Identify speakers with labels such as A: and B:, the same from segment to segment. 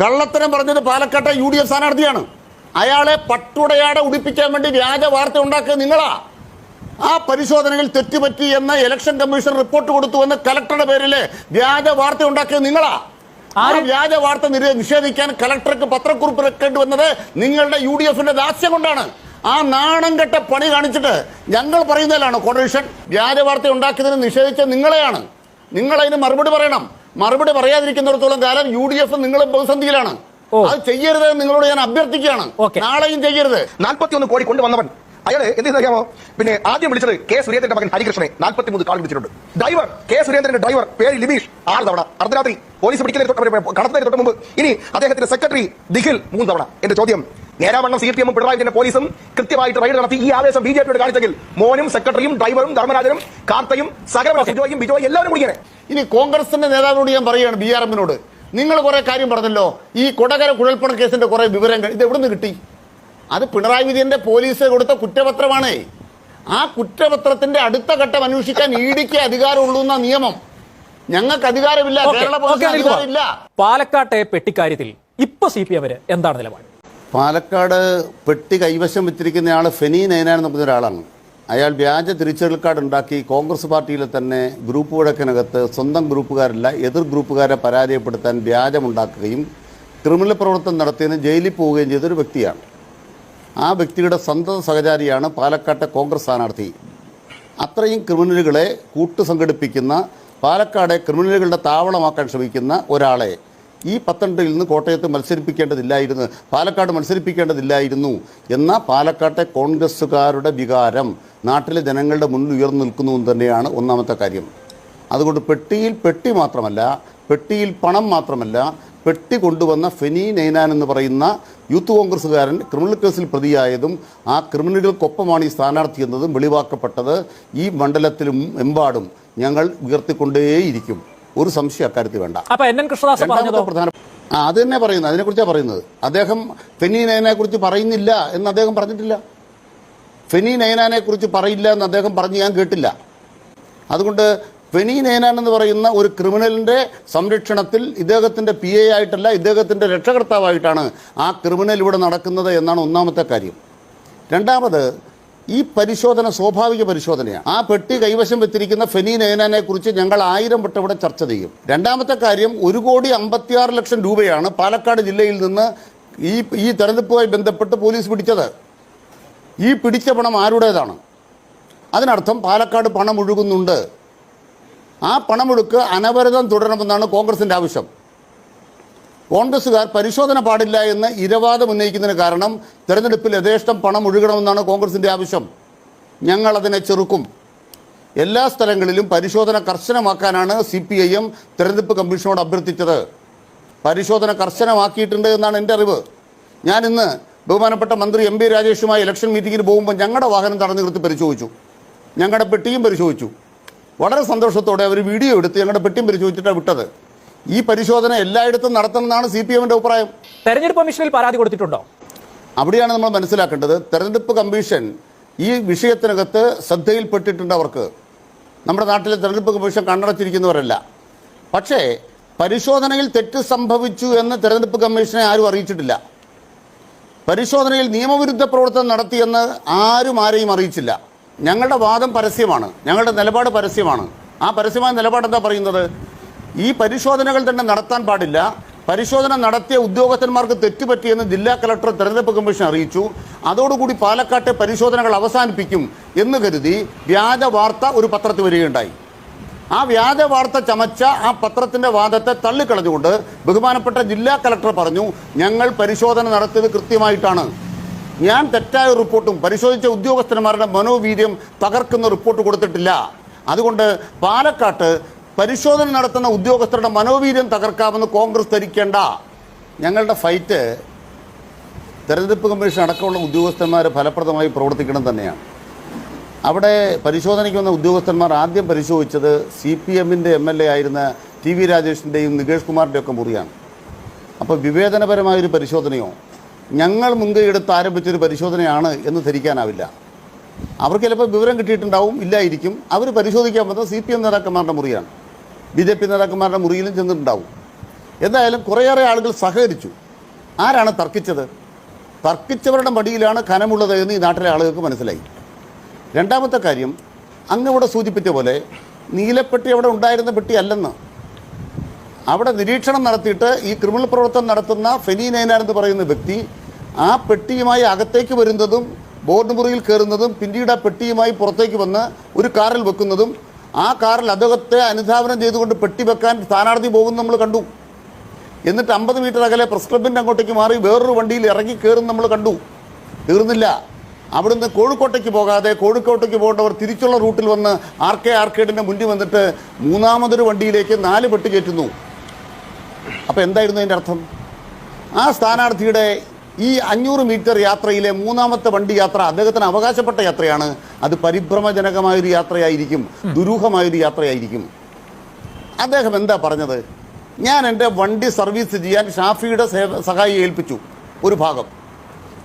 A: കള്ളത്തരം പറഞ്ഞത് പാലക്കാട്ടെ യു ഡി എഫ് സ്ഥാനാർത്ഥിയാണ്. അയാളെ പട്ടുടയാടെ ഉടിപ്പിക്കാൻ വേണ്ടി വ്യാജ വാർത്ത ഉണ്ടാക്കിയത് നിങ്ങളാ. ആ പരിശോധനയിൽ തെറ്റുപറ്റി എന്ന ഇലക്ഷൻ കമ്മീഷൻ റിപ്പോർട്ട് കൊടുത്തു എന്ന് കലക്ടറുടെ പേരിൽ വ്യാജ വാർത്ത ഉണ്ടാക്കിയത് നിങ്ങളാ. ആ വ്യാജ വാർത്ത നിഷേധിക്കാൻ കലക്ടർക്ക് പത്രക്കുറിപ്പ് ഇറക്കേണ്ടി വന്നത് നിങ്ങളുടെ യു ഡി എഫിന്റെ ദാസ്യം കൊണ്ടാണ്. ആ നാണം കെട്ട പണി കാണിച്ചിട്ട് ഞങ്ങൾ പറയുന്നതിലാണ് കോൺട്രഡിക്ഷൻ വ്യാജ വാർത്ത ഉണ്ടാക്കിയതിന് നിഷേധിച്ച നിങ്ങളെയാണ്. നിങ്ങളതിന് മറുപടി പറയണം. മറുപടി പറയാതിരിക്കുന്നിടത്തോളം കാലം യു ഡി എഫ് നിങ്ങളും പ്രതിസന്ധിയിലാണ്. അത് ചെയ്യരുത് നിങ്ങളോട് ഞാൻ അഭ്യർത്ഥിക്കുകയാണ്. നാളെയും ചെയ്യരുത്.
B: നാൽപ്പത്തിയൊന്ന് കോടി കൊണ്ടുവന്നവൻ. അയാൾ എന്ത് അറിയാമോ? പിന്നെ ആദ്യം വിളിച്ചത് കെ സുരേന്ദ്രന്റെ മകൻ ഹരികൃഷ്ണനെ നാൽപ്പത്തിമൂന്ന് കാൾ വിളിച്ചിട്ടുണ്ട്. ഡ്രൈവർ കെ സുരേന്ദ്രന്റെ ഡ്രൈവർ പേര് ലിബീഷ്. ആറ് തവണ. അർദ്ധരാത്രി പോലീസ് പിടിക്കുന്നതിന് തൊട്ട് കടത്തുന്നതിന് തൊട്ട് മുമ്പ് ഇനി അദ്ദേഹത്തിന്റെ സെക്രട്ടറി ദിഖിൽ മൂന്ന് തവണ. എന്റെ ചോദ്യം നേരാവണ്ണം സി പി എമ്മും പിണറായി വിജയന്റെ പോലീസും കൃത്യമായിട്ട് റൈഡ് നടത്തി ഈ ആവേശം ബി ജെ പിയോട് കാണിച്ചെങ്കിൽ മോനും സെക്രട്ടറിയും ഡ്രൈവറും ധർമ്മരാജനും കാർത്തയും സകല ബിജോയും ബിജോയും എല്ലാവരും കൂടിയാണ്
A: ഇനി കോൺഗ്രസിന്റെ നേതാവിനോട് ഞാൻ പറയുകയാണ് ബി ആർ എമ്മിനോട്. നിങ്ങൾ കുറെ കാര്യം പറഞ്ഞല്ലോ. ഈ കൊടകര കുഴൽപ്പണ കേസിന്റെ കുറെ വിവരങ്ങൾ ഇത് എവിടെ നിന്ന് കിട്ടി? അത് പിണറായി വിജയന്റെ പോലീസ് കൊടുത്ത കുറ്റപത്രമാണ്. ആ കുറ്റപത്രത്തിന്റെ അടുത്ത ഘട്ടം അന്വേഷിക്കാൻ ഇ ഡിക്ക് അധികാരമുള്ളൂ എന്ന നിയമം. ഞങ്ങൾക്ക് അധികാരമില്ല കേരള
C: പാലക്കാട്ടെ പെട്ടിക്കാര്യത്തിൽ ഇപ്പൊ സി പി എമ്മിന് എന്താണ് നിലപാട്?
A: പാലക്കാട് പെട്ടി കൈവശം വെച്ചിരിക്കുന്നയാൾ ഫെനി നയനാൻ എന്ന് പറഞ്ഞ ഒരാളാണ്. അയാൾ വ്യാജ തിരിച്ചറിയൽ കാർഡ് ഉണ്ടാക്കി കോൺഗ്രസ് പാർട്ടിയിലെ തന്നെ ഗ്രൂപ്പ് വഴക്കിനകത്ത് സ്വന്തം ഗ്രൂപ്പുകാരല്ല എതിർ ഗ്രൂപ്പുകാരെ പരാജയപ്പെടുത്താൻ വ്യാജമുണ്ടാക്കുകയും ക്രിമിനൽ പ്രവർത്തനം നടത്തിയതിന് ജയിലിൽ പോവുകയും ചെയ്തൊരു വ്യക്തിയാണ്. ആ വ്യക്തിയുടെ സന്തത സഹചാരിയാണ് പാലക്കാട്ടെ കോൺഗ്രസ് സ്ഥാനാർത്ഥി. അത്രയും ക്രിമിനലുകളെ കൂട്ടുസംഘടിപ്പിക്കുന്ന പാലക്കാടെ ക്രിമിനലുകളുടെ താവളമാക്കാൻ ശ്രമിക്കുന്ന ഒരാളെ ഈ പത്തനംതിട്ടയിൽ നിന്ന് കോട്ടയത്ത് മത്സരിപ്പിക്കേണ്ടതില്ലായിരുന്നു പാലക്കാട് മത്സരിപ്പിക്കേണ്ടതില്ലായിരുന്നു എന്ന പാലക്കാട്ടെ കോൺഗ്രസ്സുകാരുടെ വികാരം നാട്ടിലെ ജനങ്ങളുടെ മുന്നിൽ ഉയർന്നു നിൽക്കുന്നു എന്ന് തന്നെയാണ് ഒന്നാമത്തെ കാര്യം. അതുകൊണ്ട് പെട്ടിയിൽ പെട്ടി മാത്രമല്ല പെട്ടിയിൽ പണം മാത്രമല്ല പെട്ടി കൊണ്ടുവന്ന ഫെനി നൈനാൻ എന്ന് പറയുന്ന യൂത്ത് കോൺഗ്രസ്സുകാരൻ ക്രിമിനൽ കേസിൽ പ്രതിയായതും ആ ക്രിമിനലുകൾക്കൊപ്പമാണ് ഈ സ്ഥാനാർത്ഥി എന്നതും വെളിവാക്കപ്പെട്ടത്. ഈ മണ്ഡലത്തിലും എമ്പാടും ഞങ്ങൾ ഉയർത്തിക്കൊണ്ടേയിരിക്കും. ഒരു സംശയം അക്കാര്യത്തിൽ വേണ്ട.
C: അപ്പൊ എൻ എൻ കൃഷ്ണദാസ് പറഞ്ഞതോ?
A: രണ്ടാമത്തെ പ്രധാന ആ അത് തന്നെ പറയുന്നത് അതിനെക്കുറിച്ചാണ് പറയുന്നത്. അദ്ദേഹം ഫെനി നയനെ കുറിച്ച് പറയുന്നില്ല എന്ന് അദ്ദേഹം പറഞ്ഞിട്ടില്ല. ഫെനി നയനാനെ കുറിച്ച് പറയില്ല എന്ന് അദ്ദേഹം പറഞ്ഞ് ഞാൻ കേട്ടില്ല. അതുകൊണ്ട് ഫെനി നയനാൻ എന്ന് പറയുന്ന ഒരു ക്രിമിനലിന്റെ സംരക്ഷണത്തിൽ ഇദ്ദേഹത്തിന്റെ പി എ ആയിട്ടല്ല ഇദ്ദേഹത്തിന്റെ രക്ഷകർത്താവായിട്ടാണ് ആ ക്രിമിനൽ ഇവിടെ നടക്കുന്നത് എന്നാണ് ഒന്നാമത്തെ കാര്യം. രണ്ടാമത് ഈ പരിശോധന സ്വാഭാവിക പരിശോധനയാണ്. ആ പെട്ടി കൈവശം വെച്ചിരിക്കുന്ന ഫെനി നയനാനെ കുറിച്ച് ഞങ്ങൾ ആയിരം വട്ടം ഇവിടെ ചർച്ച ചെയ്യും. രണ്ടാമത്തെ കാര്യം ഒരു കോടി അമ്പത്തിയാറ് ലക്ഷം രൂപയാണ് പാലക്കാട് ജില്ലയിൽ നിന്ന് ഈ ഈ തെരഞ്ഞെടുപ്പുമായി ബന്ധപ്പെട്ട് പോലീസ് പിടിച്ചത്. ഈ പിടിച്ച പണം ആരുടേതാണ്? അതിനർത്ഥം പാലക്കാട് പണം ഒഴുകുന്നുണ്ട്. ആ പണമൊഴുക്ക് അനവരതം തുടരണമെന്നാണ് കോൺഗ്രസിന്റെ ആവശ്യം. കോൺഗ്രസ്സുകാർ പരിശോധന പാടില്ല എന്ന് ഇരവാദം ഉന്നയിക്കുന്നതിന് കാരണം തെരഞ്ഞെടുപ്പിൽ യഥേഷ്ടം പണം ഒഴുകണമെന്നാണ് കോൺഗ്രസിന്റെ ആവശ്യം. ഞങ്ങളതിനെ ചെറുക്കും. എല്ലാ സ്ഥലങ്ങളിലും പരിശോധന കർശനമാക്കാനാണ് സി പി ഐ എം തെരഞ്ഞെടുപ്പ് കമ്മീഷനോട് അഭ്യർത്ഥിച്ചത്. പരിശോധന കർശനമാക്കിയിട്ടുണ്ട് എന്നാണ് എന്റെ അറിവ്. ഞാൻ ഇന്ന് ബഹുമാനപ്പെട്ട മന്ത്രി എം പി രാജേഷുമായി ഇലക്ഷൻ മീറ്റിങ്ങിന് പോകുമ്പോൾ ഞങ്ങളുടെ വാഹനം തടഞ്ഞു നിർത്തി പരിശോധിച്ചു. ഞങ്ങളുടെ പെട്ടിയും പരിശോധിച്ചു. വളരെ സന്തോഷത്തോടെ അവർ വീഡിയോ എടുത്ത് ഞങ്ങളുടെ പെട്ടിയും പരിശോധിച്ചിട്ടാണ് വിട്ടത്. ഈ പരിശോധന എല്ലായിടത്തും നടത്തണമെന്നാണ് സി പി എമ്മിന്റെ അഭിപ്രായം.
C: തെരഞ്ഞെടുപ്പ് കമ്മീഷനിൽ പരാതി കൊടുത്തിട്ടുണ്ടോ?
A: അവിടെയാണ് നമ്മൾ മനസ്സിലാക്കേണ്ടത്. തെരഞ്ഞെടുപ്പ് കമ്മീഷൻ ഈ വിഷയത്തിനകത്ത് ശ്രദ്ധയിൽപ്പെട്ടിട്ടുണ്ട് അവർക്ക്. നമ്മുടെ നാട്ടിലെ തെരഞ്ഞെടുപ്പ് കമ്മീഷൻ കണ്ണടച്ചിരിക്കുന്നവരല്ല. പക്ഷേ പരിശോധനയിൽ തെറ്റ് സംഭവിച്ചു എന്ന് തെരഞ്ഞെടുപ്പ് കമ്മീഷനെ ആരും അറിയിച്ചിട്ടില്ല. പരിശോധനയിൽ നിയമവിരുദ്ധ പ്രവർത്തനം നടത്തിയെന്ന് ആരും ആരെയും അറിയിച്ചില്ല. ഞങ്ങളുടെ വാദം പരസ്യമാണ്. ഞങ്ങളുടെ നിലപാട് പരസ്യമാണ്. ആ പരസ്യമായ നിലപാട് എന്താ പറയുന്നത്? ഈ പരിശോധനകൾ തന്നെ നടത്താൻ പാടില്ല. പരിശോധന നടത്തിയ ഉദ്യോഗസ്ഥന്മാർക്ക് തെറ്റുപറ്റിയെന്ന് ജില്ലാ കളക്ടർ തെരഞ്ഞെടുപ്പ് കമ്മീഷൻ അറിയിച്ചു. അതോടുകൂടി പാലക്കാട്ടെ പരിശോധനകൾ അവസാനിപ്പിക്കും എന്ന് കരുതി വ്യാജ വാർത്ത ഒരു പത്രത്തിൽ വരികയുണ്ടായി. ആ വ്യാജ വാർത്ത ചമച്ച ആ പത്രത്തിന്റെ വാദത്തെ തള്ളിക്കളഞ്ഞുകൊണ്ട് ബഹുമാനപ്പെട്ട ജില്ലാ കലക്ടർ പറഞ്ഞു ഞങ്ങൾ പരിശോധന നടത്തിയത് കൃത്യമായിട്ടാണ്. ഞാൻ തെറ്റായ റിപ്പോർട്ടും പരിശോധിച്ച ഉദ്യോഗസ്ഥന്മാരുടെ മനോവീര്യം തകർക്കുന്ന റിപ്പോർട്ട് കൊടുത്തിട്ടില്ല. അതുകൊണ്ട് പാലക്കാട്ട് പരിശോധന നടത്തുന്ന ഉദ്യോഗസ്ഥരുടെ മനോവീര്യം തകർക്കാമെന്ന് കോൺഗ്രസ് ധരിക്കേണ്ട. ഞങ്ങളുടെ ഫൈറ്റ് തെരഞ്ഞെടുപ്പ് കമ്മീഷൻ അടക്കമുള്ള ഉദ്യോഗസ്ഥന്മാർ ഫലപ്രദമായി പ്രവർത്തിക്കണം തന്നെയാണ്. അവിടെ പരിശോധനയ്ക്ക് വന്ന ഉദ്യോഗസ്ഥന്മാർ ആദ്യം പരിശോധിച്ചത് സി പി എമ്മിന്റെ എം എൽ എ ആയിരുന്ന ടി വി രാജേഷിന്റെയും നികേഷ് കുമാറിന്റെ ഒക്കെ മുറിയാണ്. അപ്പോൾ വിവേചനപരമായൊരു പരിശോധനയോ? ഞങ്ങൾ മുൻകൈയെടുത്ത് ആരംഭിച്ചൊരു പരിശോധനയാണ് എന്ന് ധരിക്കാനാവില്ല. അവർക്ക് ചിലപ്പോൾ വിവരം കിട്ടിയിട്ടുണ്ടാവും ഇല്ലായിരിക്കും. അവർ പരിശോധിക്കാൻ പറ്റുന്നത് സി പി എം നേതാക്കന്മാരുടെ മുറിയാണ്. ബി ജെ പി നേതാക്കന്മാരുടെ മുറിയിലും ചെന്നിട്ടുണ്ടാവും. എന്തായാലും കുറേയേറെ ആളുകൾ സഹകരിച്ചു. ആരാണ് തർക്കിച്ചത്? തർക്കിച്ചവരുടെ മടിയിലാണ് കനമുള്ളത് എന്ന് ഈ നാട്ടിലെ ആളുകൾക്ക് മനസ്സിലായി. രണ്ടാമത്തെ കാര്യം അങ്ങ് ഇവിടെ സൂചിപ്പിച്ച പോലെ നീലപ്പെട്ടി അവിടെ ഉണ്ടായിരുന്ന പെട്ടി അല്ലെന്ന്. അവിടെ നിരീക്ഷണം നടത്തിയിട്ട് ഈ ക്രിമിനൽ പ്രവർത്തനം നടത്തുന്ന ഫെനി നൈനാർ എന്ന് പറയുന്ന വ്യക്തി ആ പെട്ടിയുമായി അകത്തേക്ക് വരുന്നതും ബോർഡ് മുറിയിൽ കയറുന്നതും പിന്നീട് ആ പെട്ടിയുമായി പുറത്തേക്ക് വന്ന് ഒരു കാറിൽ വെക്കുന്നതും ആ കാറിൽ അദ്ദേഹത്തെ അനുധാപനം ചെയ്തുകൊണ്ട് പെട്ടി വെക്കാൻ സ്ഥാനാർത്ഥി പോകുന്നു നമ്മൾ കണ്ടു. എന്നിട്ട് അമ്പത് മീറ്റർ അകലെ പ്രസ് ക്ലബിന്റെ അങ്ങോട്ടേക്ക് മാറി വേറൊരു വണ്ടിയിൽ ഇറങ്ങി കയറും നമ്മൾ കണ്ടു. തീർന്നില്ല. അവിടുന്ന് കോഴിക്കോട്ടേക്ക് പോകാതെ കോഴിക്കോട്ടേക്ക് പോകേണ്ടവർ തിരിച്ചുള്ള റൂട്ടിൽ വന്ന് ആർ കെ ആർക്കേഡിന്റെ മുന്നിൽ വന്നിട്ട് മൂന്നാമതൊരു വണ്ടിയിലേക്ക് നാല് പെട്ടി കയറ്റുന്നു. അപ്പോൾ എന്തായിരുന്നു അതിന്റെ അർത്ഥം? ആ സ്ഥാനാർത്ഥിയുടെ ഈ അഞ്ഞൂറ് മീറ്റർ യാത്രയിലെ മൂന്നാമത്തെ വണ്ടി യാത്ര അദ്ദേഹത്തിന് അവകാശപ്പെട്ട യാത്രയാണ്. അത് പരിഭ്രമജനകമായൊരു യാത്രയായിരിക്കും ദുരൂഹമായൊരു യാത്രയായിരിക്കും. അദ്ദേഹം എന്താ പറഞ്ഞത്? ഞാൻ എന്റെ വണ്ടി സർവീസ് ചെയ്യാൻ ഷാഫിയുടെ സേവ സഹായിയെ ഏൽപ്പിച്ചു. ഒരു ഭാഗം.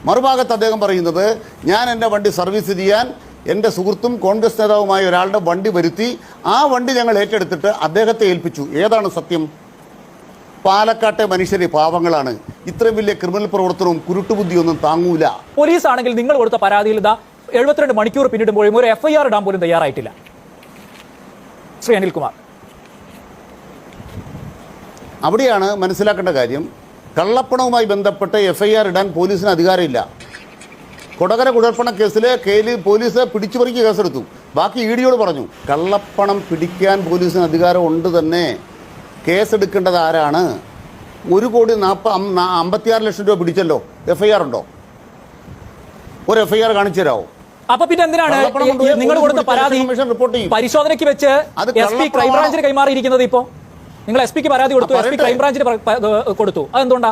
A: മറുഭാഗത്ത് അദ്ദേഹം പറയുന്നത് ഞാൻ എന്റെ വണ്ടി സർവീസ് ചെയ്യാൻ എന്റെ സുഹൃത്തും കോൺഗ്രസ് നേതാവുമായ ഒരാളുടെ വണ്ടി വരുത്തി ആ വണ്ടി ഞങ്ങൾ ഏറ്റെടുത്തിട്ട് അദ്ദേഹത്തെ ഏൽപ്പിച്ചു. ഏതാണ് സത്യം? പാലക്കാട്ടെ മനുഷ്യരെ പാവങ്ങളാണ്. ഇത്രയും വലിയ ക്രിമിനൽ പ്രവർത്തനവും കുരുട്ടുബുദ്ധിയൊന്നും താങ്ങൂല.
C: പോലീസ് ആണെങ്കിൽ നിങ്ങൾ കൊടുത്ത പരാതിയിൽ ഇതാ എഴുപത്തിരണ്ട് മണിക്കൂർ പിന്നിടുമ്പോഴും ഒരു എഫ്ഐആർ ഇടാൻ പോലും തയ്യാറായിട്ടില്ല. ശ്രീ അനിൽകുമാർ.
A: അവിടെയാണ് മനസ്സിലാക്കേണ്ട കാര്യം. കള്ളപ്പണവുമായി ബന്ധപ്പെട്ട് എഫ് ഐ ആർ ഇടാൻ പോലീസിന് അധികാരമില്ല. കൊടകര കുഴൽപ്പണ കേസിൽ കേലി പോലീസ് പിടിച്ചുപറിക്ക് കേസെടുത്തു. ബാക്കി ഇ ഡിയോട് പറഞ്ഞു കള്ളപ്പണം പിടിക്കാൻ പോലീസിന് അധികാരം ഉണ്ട് തന്നെ. കേസെടുക്കേണ്ടത് ആരാണ്? ഒരു കോടി നാൽപ്പ അമ്പത്തിയാറ് ലക്ഷം രൂപ പിടിച്ചല്ലോ. എഫ് ഐ ആർ ഉണ്ടോ? ഒരു എഫ് ഐ ആർ കാണിച്ചു തരാമോ
C: അപ്പൊ പിന്നെ എന്തിനാണ് നിങ്ങൾ കൊടുത്ത പരാതി. പരിശോധനയ്ക്ക് വെച്ച് എസ് പി ക്രൈംബ്രാഞ്ചിന് കൈമാറിയിരിക്കുന്നത് ഇപ്പോ? നിങ്ങൾ എസ് പിക്ക് പരാതി കൊടുത്തു എസ് പി. ക്രൈംബ്രാഞ്ചിന് കൊടുത്തു. അതെന്തുകൊണ്ടാ?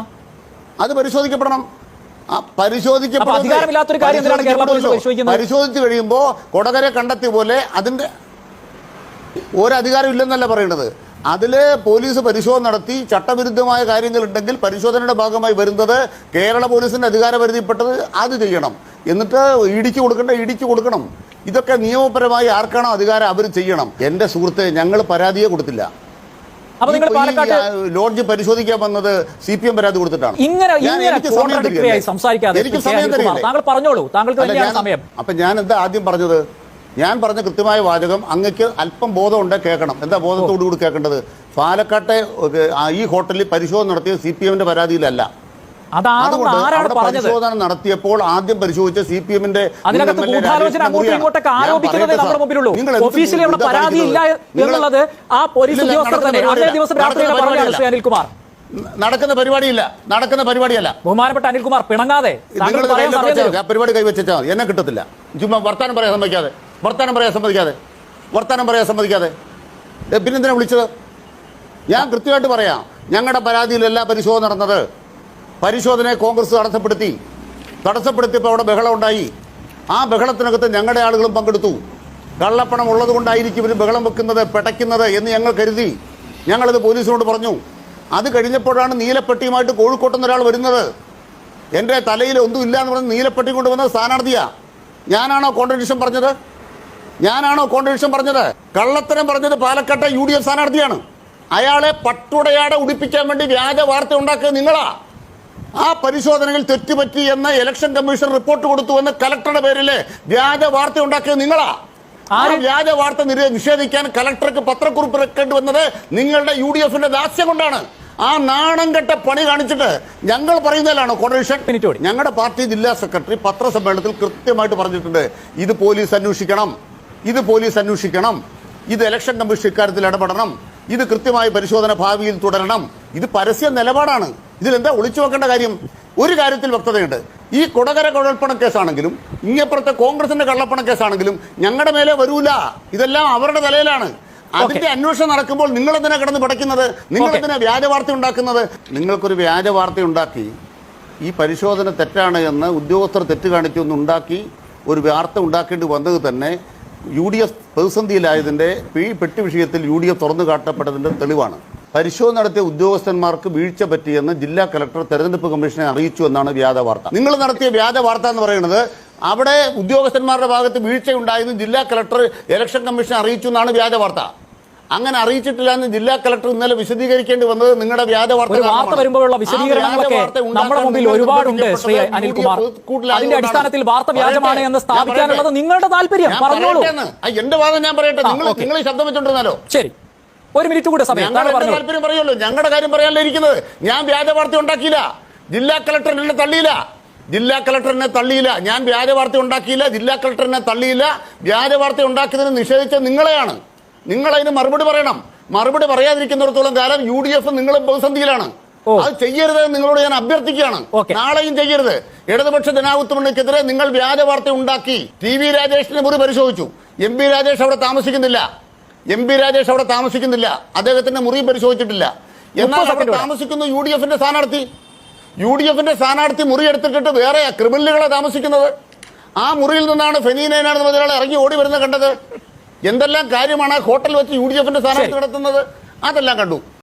A: അത് പരിശോധിക്കപ്പെടണം. പരിശോധിച്ചു കഴിയുമ്പോ കൊടകരെ കണ്ടെത്തിയ പോലെ അതിന്റെ ഒരധികാരം ഇല്ലെന്നല്ല പറയുന്നത് അതിൽ പോലീസ് പരിശോധന നടത്തി ചട്ടവിരുദ്ധമായ കാര്യങ്ങൾ ഉണ്ടെങ്കിൽ പരിശോധനയുടെ ഭാഗമായി വരുന്നത് കേരള പോലീസിന്റെ അധികാരപരിധിപ്പെട്ടത് അത് ചെയ്യണം. എന്നിട്ട് ഇടിച്ചു കൊടുക്കേണ്ട ഇടിച്ചു കൊടുക്കണം. ഇതൊക്കെ നിയമപരമായി ആർക്കാണോ അധികാരം അവർ ചെയ്യണം. എന്റെ സുഹൃത്തെ ഞങ്ങൾ പരാതിയെ കൊടുത്തില്ല. ലോഡ്ജ് പരിശോധിക്കാൻ വന്നത് സി പി എം പരാതി കൊടുത്തിട്ടാണ്.
C: ഇങ്ങനെ
A: എനിക്ക് സമയം സമയം അപ്പൊ ഞാൻ എന്താ ആദ്യം പറഞ്ഞത്? ഞാൻ പറഞ്ഞ കൃത്യമായ വാചകം അങ്ങക്ക് അല്പം ബോധമുണ്ട് കേൾക്കണം. എന്താ ബോധത്തോടു കൂടി കേൾക്കേണ്ടത്? പാലക്കാട്ടെ ഈ ഹോട്ടലിൽ പരിശോധന നടത്തിയത് സി പി എമ്മിന്റെ പരാതിയിലല്ല അതുകൊണ്ട് പരിശോധന നടത്തിയപ്പോൾ ആദ്യം പരിശോധിച്ച സി പി എമ്മിന്റെ നടക്കുന്ന പരിപാടിയല്ല. നടക്കുന്ന പരിപാടിയില്ല.
C: ബഹുമാനപ്പെട്ട അനിൽകുമാർ പിണങ്ങാതെ.
A: പരിപാടി കൈവച്ചാൽ എന്നെ കിട്ടത്തില്ല. ചുമ്മാ വർത്താനം പറയാൻ സമ്മതിക്കാതെ. വർത്താനം പറയാൻ സമ്മതിക്കാതെ. വർത്തമാനം പറയാൻ സമ്മതിക്കാതെ. പിന്നെന്തിനാണ് പിന്നെന്തിനാ വിളിച്ചത്? ഞാൻ കൃത്യമായിട്ട് പറയാം. ഞങ്ങളുടെ പരാതിയിലല്ല പരിശോധന നടന്നത്. പരിശോധനയെ കോൺഗ്രസ് തടസ്സപ്പെടുത്തി. തടസ്സപ്പെടുത്തിയപ്പോൾ അവിടെ ബഹളം ഉണ്ടായി. ആ ബഹളത്തിനകത്ത് ഞങ്ങളുടെ ആളുകളും പങ്കെടുത്തു. കള്ളപ്പണം ഉള്ളത് കൊണ്ടായിരിക്കും ഇവർ ബഹളം വെക്കുന്നത് പെടയ്ക്കുന്നത് എന്ന് ഞങ്ങൾ കരുതി. ഞങ്ങളത് പോലീസിനോട് പറഞ്ഞു. അത് കഴിഞ്ഞപ്പോഴാണ് നീലപ്പെട്ടിയുമായിട്ട് കോഴിക്കോട്ട് നിന്ന് ഒരാൾ വരുന്നത്. എന്റെ തലയിൽ ഒന്നും ഇല്ല എന്ന് പറഞ്ഞ് നീലപ്പെട്ടി കൊണ്ടുവന്ന സ്ഥാനാർത്ഥിയാണ് ഞാനാണോ കോൺട്രഡിക്ഷൻ പറഞ്ഞത്? ഞാനാണോ കോൺട്രഡിക്ഷൻ പറഞ്ഞത്? കള്ളത്തരം പറഞ്ഞത് പാലക്കാട്ടെ യു ഡി എഫ് സ്ഥാനാർത്ഥിയാണ്. അയാളെ പട്ടുടയാടെ ഉടിപ്പിക്കാൻ വേണ്ടി വ്യാജ വാർത്ത ഉണ്ടാക്കിയത് നിങ്ങളാ. ആ പരിശോധനയിൽ തെറ്റുപറ്റി എന്ന ഇലക്ഷൻ കമ്മീഷൻ റിപ്പോർട്ട് കൊടുത്തു എന്ന് കലക്ടറുടെ പേരിൽ വ്യാജ വാർത്ത ഉണ്ടാക്കിയത് നിങ്ങളാ. ആ വ്യാജ വാർത്ത നിഷേധിക്കാൻ കലക്ടർക്ക് പത്രക്കുറിപ്പ് ഇറക്കേണ്ടി വന്നത് നിങ്ങളുടെ യു ഡി എഫിന്റെ ദാസ്യം കൊണ്ടാണ്. ആ നാണം കെട്ട പണി കാണിച്ചിട്ട് ഞങ്ങൾ പറയുന്നതിലാണോ കോൺട്രഡിക്ഷൻ ഞങ്ങളുടെ പാർട്ടി ജില്ലാ സെക്രട്ടറി പത്രസമ്മേളനത്തിൽ കൃത്യമായിട്ട് പറഞ്ഞിട്ടുണ്ട്. ഇത് പോലീസ് അന്വേഷിക്കണം. ഇത് പോലീസ് അന്വേഷിക്കണം. ഇത് ഇലക്ഷൻ കമ്മീഷൻ ഇക്കാര്യത്തിൽ ഇടപെടണം. ഇത് കൃത്യമായ പരിശോധന ഭാവിയിൽ തുടരണം. ഇത് പരസ്യ നിലപാടാണ്. ഇതിലെന്താ ഒളിച്ചു വെക്കേണ്ട കാര്യം? ഒരു കാര്യത്തിൽ വ്യക്തതയുണ്ട്. ഈ കൊടകര കുഴൽപ്പണ കേസാണെങ്കിലും ഇങ്ങപ്പുറത്തെ കോൺഗ്രസിന്റെ കള്ളപ്പണ കേസാണെങ്കിലും ഞങ്ങളുടെ മേലെ വരൂല. ഇതെല്ലാം അവരുടെ തലയിലാണ്. അതിന്റെ അന്വേഷണം നടക്കുമ്പോൾ നിങ്ങൾ എന്തിനാ കിടന്ന് പഠിക്കുന്നത്? നിങ്ങൾ എന്തിനാ വ്യാജ വാർത്ത ഉണ്ടാക്കുന്നത്? നിങ്ങൾക്കൊരു വ്യാജ വാർത്ത ഉണ്ടാക്കി ഈ പരിശോധന തെറ്റാണ് എന്ന് ഉദ്യോഗസ്ഥർ തെറ്റ് കാണിച്ചൊന്നുണ്ടാക്കി ഒരു വാർത്ത ഉണ്ടാക്കേണ്ടി വന്നത് തന്നെ യു ഡി എഫ് പ്രതിസന്ധിയിലായതിന്റെ പി പെട്ടി വിഷയത്തിൽ യു ഡി എഫ് തുറന്നു കാട്ടപ്പെട്ടതിന്റെ തെളിവാണ്. പരിശോധന നടത്തിയ ഉദ്യോഗസ്ഥന്മാർക്ക് വീഴ്ച പറ്റിയെന്ന് ജില്ലാ കലക്ടർ തെരഞ്ഞെടുപ്പ് കമ്മീഷനെ അറിയിച്ചു എന്നാണ് വ്യാജ വാർത്ത. നിങ്ങൾ നടത്തിയ വ്യാജ വാർത്ത എന്ന് പറയുന്നത് അവിടെ ഉദ്യോഗസ്ഥന്മാരുടെ ഭാഗത്ത് വീഴ്ച ഉണ്ടായെന്ന് ജില്ലാ കലക്ടർ ഇലക്ഷൻ കമ്മീഷനെ അറിയിച്ചു എന്നാണ് വ്യാജ വാർത്ത. അങ്ങനെ അറിയിച്ചിട്ടില്ല എന്ന് ജില്ലാ കളക്ടർ ഇന്നലെ വിശദീകരിക്കേണ്ടി വന്നത് നിങ്ങളുടെ വ്യാജ വാർത്ത
C: വരുമ്പോഴുള്ള വിശദീകരണങ്ങളൊക്കെ നമ്മുടെ മുമ്പിൽ ഒരുപാടുണ്ട് ശ്രീ അനിൽകുമാർ. അതിന്റെ അടിസ്ഥാനത്തിൽ വാർത്ത വ്യാജമാണ് എന്ന് സ്ഥാപിക്കാനുള്ളത് നിങ്ങളുടെ താല്പര്യം. പറഞ്ഞോളൂ.
A: എന്റെ വാദം ഞാൻ പറയട്ടെ? നിങ്ങൾ നിങ്ങൾ ശബ്ദം വെച്ചോണ്ടിരുന്നാലോ?
C: ശരി. ഒരു മിനിറ്റ് കൂടെ സമയം.
A: താല്പര്യം പറയുമല്ലോ ഞങ്ങളുടെ കാര്യം പറയാനല്ലേ ഇരിക്കുന്നത്? ഞാൻ വ്യാജ വാർത്ത ഉണ്ടാക്കിയില്ല. ജില്ലാ കളക്ടർ എന്നെ തള്ളിയില്ല. ജില്ലാ കളക്ടർ എന്നെ തള്ളിയില്ല. ഞാൻ വ്യാജ വാർത്ത ഉണ്ടാക്കിയില്ല. ജില്ലാ കളക്ടർ എന്നെ തള്ളിയില്ല. വ്യാജ വാർത്ത ഉണ്ടാക്കിയതിന് നിഷേധിച്ച നിങ്ങളെയാണ്. നിങ്ങൾ അതിന് മറുപടി പറയണം. മറുപടി പറയാതിരിക്കുന്നിടത്തോളം കാലം യു ഡി എഫ് നിങ്ങളും പ്രതിസന്ധിയിലാണ്. അത് ചെയ്യരുത് നിങ്ങളോട് ഞാൻ അഭ്യർത്ഥിക്കുകയാണ്. നാളെയും ചെയ്യരുത്. ഇടതുപക്ഷ ജനാധിപത്യത്തിനെതിരെ നിങ്ങൾ വ്യാജ വാർത്ത ഉണ്ടാക്കി. ടി വി രാജേഷിനെ മുറി പരിശോധിച്ചു. എം പി രാജേഷ് അവിടെ താമസിക്കുന്നില്ല. എം പി രാജേഷ് അവിടെ താമസിക്കുന്നില്ല. അദ്ദേഹത്തിന്റെ മുറി പരിശോധിച്ചിട്ടില്ല. എന്നാൽ അവിടെ. താമസിക്കുന്നു യു ഡി എഫിന്റെ സ്ഥാനാർത്ഥി. യു ഡി എഫിന്റെ സ്ഥാനാർത്ഥി മുറി എടുത്തിട്ടിട്ട് വേറെ ക്രിമിനലുകളെ താമസിക്കുന്നത്. ആ മുറിയിൽ നിന്നാണ് പറഞ്ഞ ഒരാൾ ഇറങ്ങി ഓടി വരുന്നത് കണ്ടത്. എന്തെല്ലാം കാര്യമാണ് ഹോട്ടൽ വെച്ച് യു ഡി എഫിന്റെ സ്ഥാനാർത്ഥി നടത്തുന്നത്? അതെല്ലാം കണ്ടു.